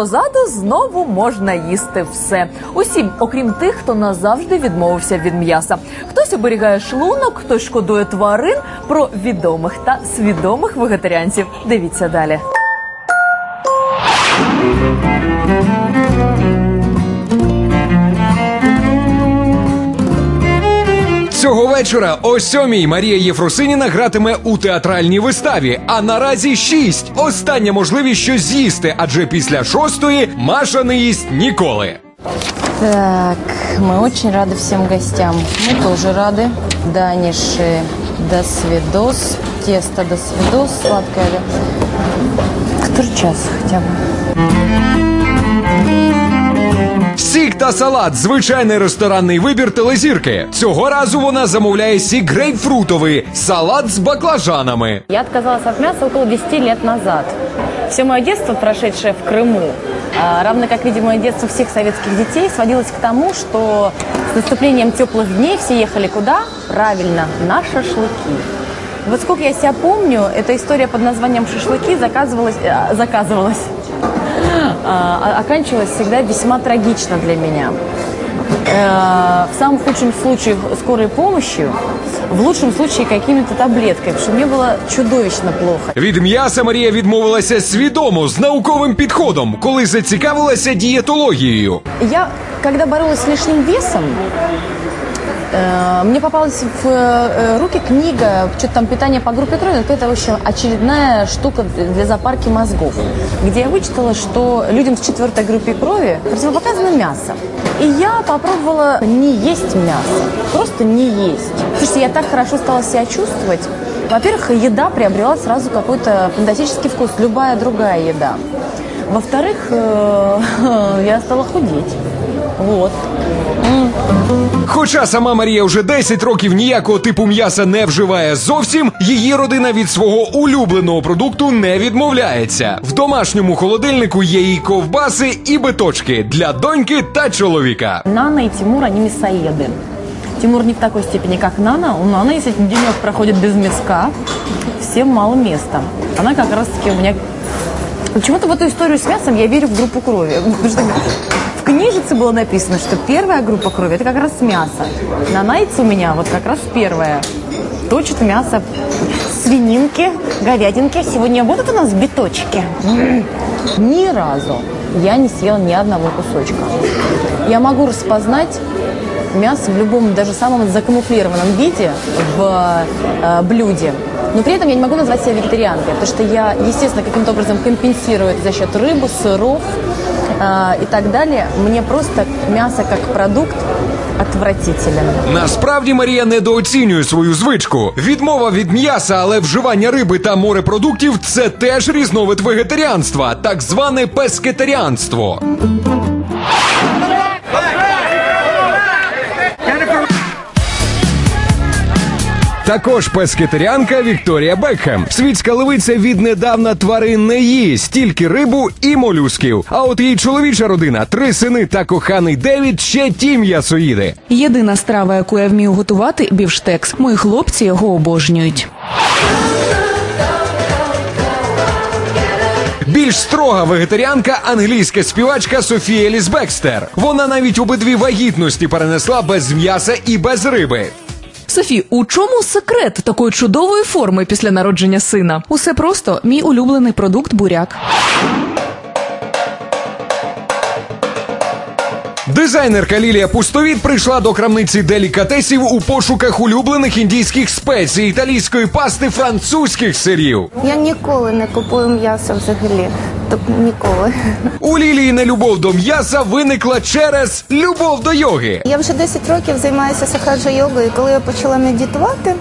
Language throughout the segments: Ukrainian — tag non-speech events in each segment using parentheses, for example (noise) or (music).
позаду знову можна їсти все. Усім, окрім тих, хто назавжди відмовився від м'яса. Хтось оберігає шлунок, хтось шкодує тварин про відомих та свідомих вегетаріанців. Дивіться далі. Цього вечора о сьомій Марія Єфросиніна гратиме у театральній виставі. А наразі шість. Остання можливість щось з'їсти, адже після шостої Маша не їсть ніколи. Так, мы очень рады всем гостям. Мы тоже рады. Даниши, до свидос. Тесто, до свидос. Сладкое, да? Который час хотя бы? Сік та салат звичайний ресторанний вибір телезірки. Цього разу вона замовляє сік грейпфрутовий, салат з баклажанами. Я отказалась от мяса около 10 лет назад. Все мое детство, прошедшее в Крыму, а, равно как, видимо, и детство всех советских детей, сводилось к тому, что с наступлением теплых дней все ехали куда? Правильно, на шашлыки. Вот сколько я себя помню, эта история под названием «Шашлыки» заказывалась, э, заказывалась а, оканчивалась всегда весьма трагично для меня. Э, В самом худшем случае скорой помощью, в лучшем случае какими-то таблетками, потому что мне было чудовищно плохо. Від м'яса Марія відмовилася свідомо з науковим підходом, коли зацікавилася дієтологією. Я, когда боролась с лишним весом, э, мне попалась в э, руки книга, что-то там питание по группе крови, какая-то, в общем, очередная штука для запарки мозгов, где я вычитала, что людям с четвертой группой крови противопоказано мясо. И я попробовала не есть мясо, просто не есть. Слушайте, я так хорошо стала себя чувствовать. Во-первых, еда приобрела сразу какой-то фантастический вкус, любая другая еда. Во-вторых, э, (laughs) я стала худеть. Вот. Хоча сама Марія вже 10 років ніякого типу м'яса не вживає зовсім, її родина від свого улюбленого продукту не відмовляється. В домашньому холодильнику є і ковбаси, і биточки для доньки та чоловіка. Нана и Тимур, они мясоеды. Тимур не в такой степени, как Нана. У Наны, если денек проходит без мяска, всем мало места. Она как раз-таки у меня... Почему-то в эту историю с мясом я верю в группу крови. Потому что в Книжице было написано, что первая группа крови – это как раз мясо. На Найтсе у меня вот как раз первая. Точит мясо свининки, говядинки. Сегодня будут у нас биточки? М. Ни разу я не съела ни одного кусочка. Я могу распознать мясо в любом, даже самом закамуфлированном виде в э, блюде. Но при этом я не могу назвать себя вегетарианкой, потому что я, естественно, каким-то образом компенсирую это за счет рыбы, сыров и так далее. Мне просто мясо как продукт отвратителен. Насправді Марія недооцінює свою звичку. Відмова від м'яса, але вживання риби та морепродуктів це теж різновид вегетаріанства, так зване пескетаріанство. Також пескетаріанка Вікторія Бекхем. Світська левиця віднедавна тварин не їсть, тільки рибу і молюсків. А от її чоловіча родина, три сини та коханий Девід ще ті м'ясоїди. Єдина страва, яку я вмію готувати бівштекс. Мої хлопці його обожнюють. Більш строга вегетаріанка англійська співачка Софія Еліс Бекстер. Вона навіть обидві вагітності перенесла без м'яса і без риби. Софі, у чому секрет такої чудової форми після народження сина? Усе просто мій улюблений продукт буряк. Дизайнерка Лілія Пустовіт прийшла до крамниці делікатесів у пошуках улюблених індійських спецій, італійської пасти, французьких сирів. Я ніколи не купую м'ясо взагалі. Тобто ніколи. У Лілії нелюбов до м'яса виникла через любов до йоги. Я вже 10 років займаюся сахаджа йогою. Коли я почала медитувати,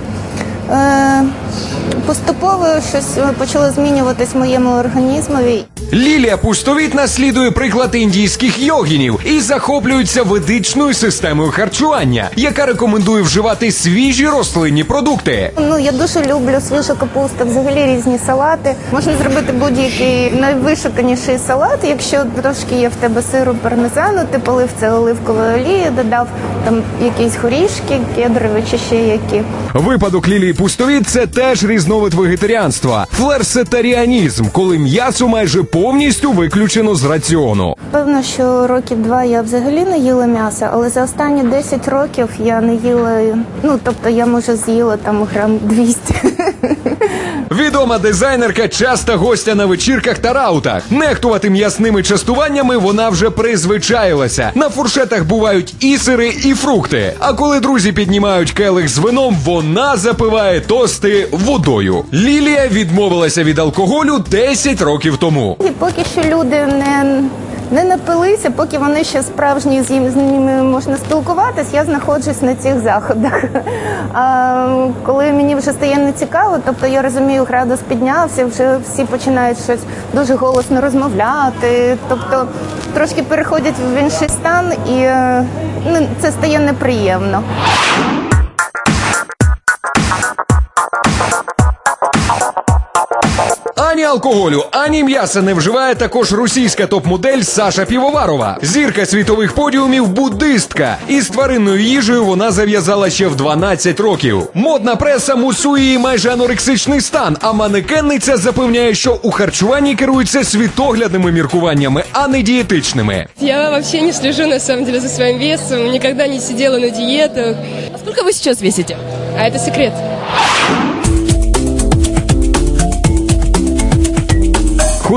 поступово щось почало змінюватись в моєму організмові. Лілія Пустовіт наслідує приклад індійських йогінів і захоплюється ведичною системою харчування, яка рекомендує вживати свіжі рослинні продукти. Ну я дуже люблю свіжу капусту, взагалі різні салати. Можна зробити будь-який найвишуканіший салат, якщо трошки є в тебе сиру пармезану, ти полив це оливковою олією, додав там якісь горішки, кедрові чи ще які. Випадок Лілії пустовід це теж різновид вегетаріанства. Флерсетаріанізм, коли м'ясо майже повністю виключено з раціону. Певно, що років два я взагалі не їла м'ясо, але за останні 10 років я не їла. Ну тобто я може з'їла там грам 200. Відома дизайнерка часта гостя на вечірках та раутах. Нехтувати м'ясними частуваннями вона вже призвичаїлася. На фуршетах бувають і сири, і фрукти. А коли друзі піднімають келих з вином, вона запиває тости водою. Лілія відмовилася від алкоголю 10 років тому. І поки що люди не, не напилися, поки вони ще справжні з ними можна спілкуватись, я знаходжусь на цих заходах. А коли мені вже стає нецікаво, тобто я розумію, градус піднявся, вже всі починають щось дуже голосно розмовляти, тобто трошки переходять в інший стан, і е, ну, це стає неприємно. Ані алкоголю, ані м'яса не вживає також російська топ-модель Саша Півоварова. Зірка світових подіумів буддистка. Із тваринною їжею вона зав'язала ще в 12 років. Модна преса мусує її майже анорексичний стан, а манекенниця запевняє, що у харчуванні керуються світоглядними міркуваннями, а не дієтичними. Я вообще не слежу на самом деле за своим весом, никогда не сидела на диетах. А сколько вы сейчас весите? А это секрет.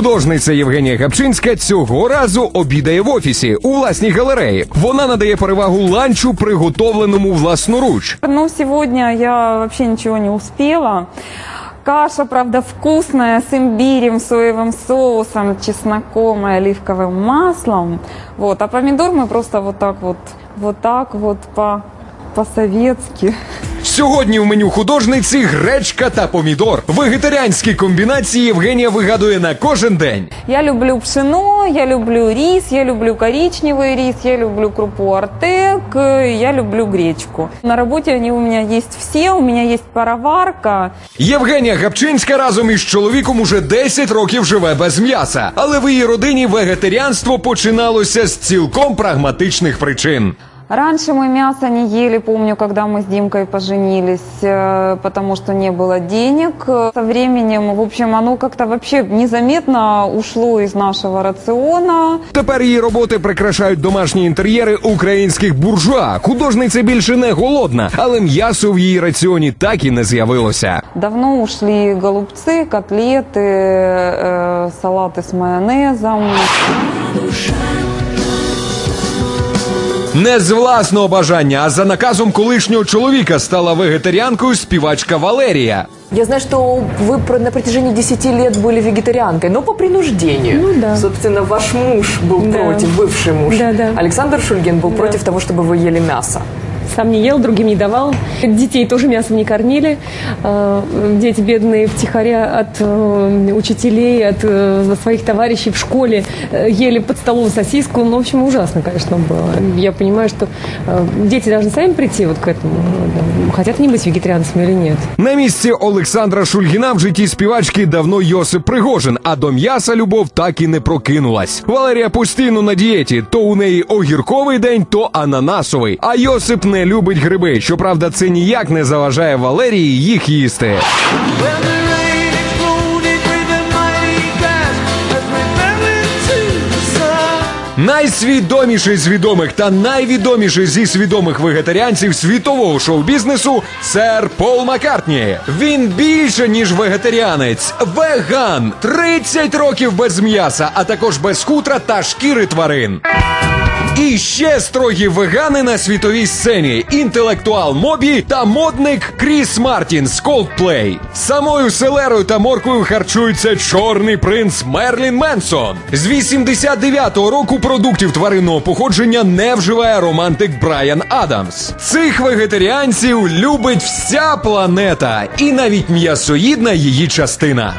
Художниця Євгенія Гапчинська цього разу обідає в офісі у власній галереї. Вона надає перевагу ланчу, приготовленому власноруч. Ну, сегодня я вообще ничего не успела. Каша, правда, вкусная, с имбирем, соевым соусом, чесноком и оливковым маслом. Вот. А помидор мы просто вот так вот, вот так вот по, по-советски. Сьогодні в меню художниці гречка та помідор. Вегетаріанські комбінації Євгенія вигадує на кожен день. Я люблю пшено, я люблю рис, я люблю коричневый рис, я люблю крупу артек, я люблю гречку. На работе они у меня есть все, у меня есть пароварка, Євгенія Гапчинська разом із чоловіком уже 10 років живе без м'яса, але в її родині вегетаріанство починалося з цілком прагматичних причин. Раньше мы мясо не ели, помню, когда мы с Димкой поженились, э, потому что не было денег. Со временем, в общем, оно как-то вообще незаметно ушло из нашего рациона. Тепер її роботи прикрашають домашні інтер'єри українських буржуа. Художниця більше не голодна, але м'ясо в її раціоні так і не з'явилося. Давно ушли голубцы, котлеты, э, салаты с майонезом. Не з власного бажання, а за наказом колишнього чоловіка стала вегетаріанкою співачка Валерія. Я знаю, что вы про- на протяжении 10 лет были вегетарианкой, но по принуждению. Ну да. Собственно, ваш муж был Да. против, бывший муж. Да, да. Александр Шульгин был против того, чтобы вы ели мясо. Сам не ел, другим не давал. Детей тоже мясом не кормили. Э, Дети бедные втихаря от э, учителей, от э, своих товарищей в школе э, ели под столом сосиску. Ну, в общем, ужасно, конечно, было. Я понимаю, что э, дети должны сами прийти вот к этому. Да, Хотят они быть вегетарианцами или нет. На місці Олександра Шульгіна в житті співачки давно Йосип Пригожин, а до м'яса любов так і не прокинулась. Валерія постійно на дієті. То у неї огірковий день, то ананасовий. А Йосип не любить гриби. Щоправда, це ніяк не заважає Валерії їх їсти. Найсвідоміший з відомих та найвідоміший зі свідомих вегетаріанців світового шоу-бізнесу сер Пол Маккартні. Він більше ніж вегетаріанець, веган, 30 років без м'яса, а також без хутра та шкіри тварин. І ще строгі вегани на світовій сцені: інтелектуал Мобі та модник Кріс Мартін з Coldplay. Самою селерою та морквою харчується чорний принц Мерлін Менсон. З 89-го року продуктів тваринного походження не вживає романтик Брайан Адамс. Цих вегетаріанців любить вся планета, і навіть м'ясоїдна її частина.